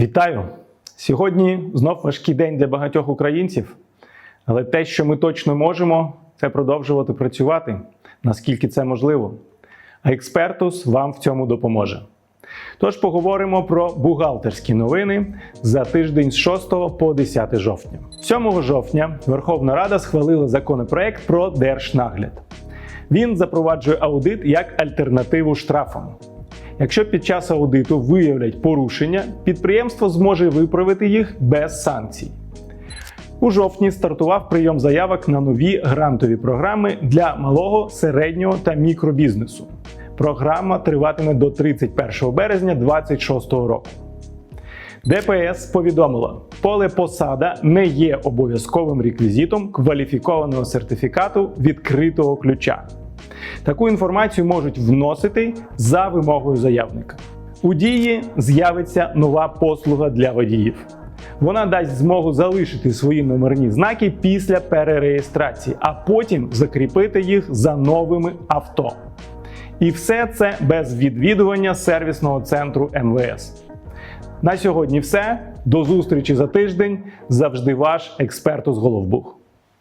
Вітаю! Сьогодні знов важкий день для багатьох українців, але те, що ми точно можемо, це продовжувати працювати, наскільки це можливо. А експертус вам в цьому допоможе. Тож поговоримо про бухгалтерські новини за тиждень з 6 по 10 жовтня. 7 жовтня Верховна Рада схвалила законопроект про держнагляд. Він запроваджує аудит як альтернативу штрафам. Якщо під час аудиту виявлять порушення, підприємство зможе виправити їх без санкцій. У жовтні стартував прийом заявок на нові грантові програми для малого, середнього та мікробізнесу. Програма триватиме до 31 березня 2026 року. ДПС повідомила, поле посада не є обов'язковим реквізитом кваліфікованого сертифікату відкритого ключа. Таку інформацію можуть вносити за вимогою заявника. У дії з'явиться нова послуга для водіїв. Вона дасть змогу залишити свої номерні знаки після перереєстрації, а потім закріпити їх за новими авто. І все це без відвідування сервісного центру МВС. На сьогодні все. До зустрічі за тиждень. Завжди ваш експерт з Головбух.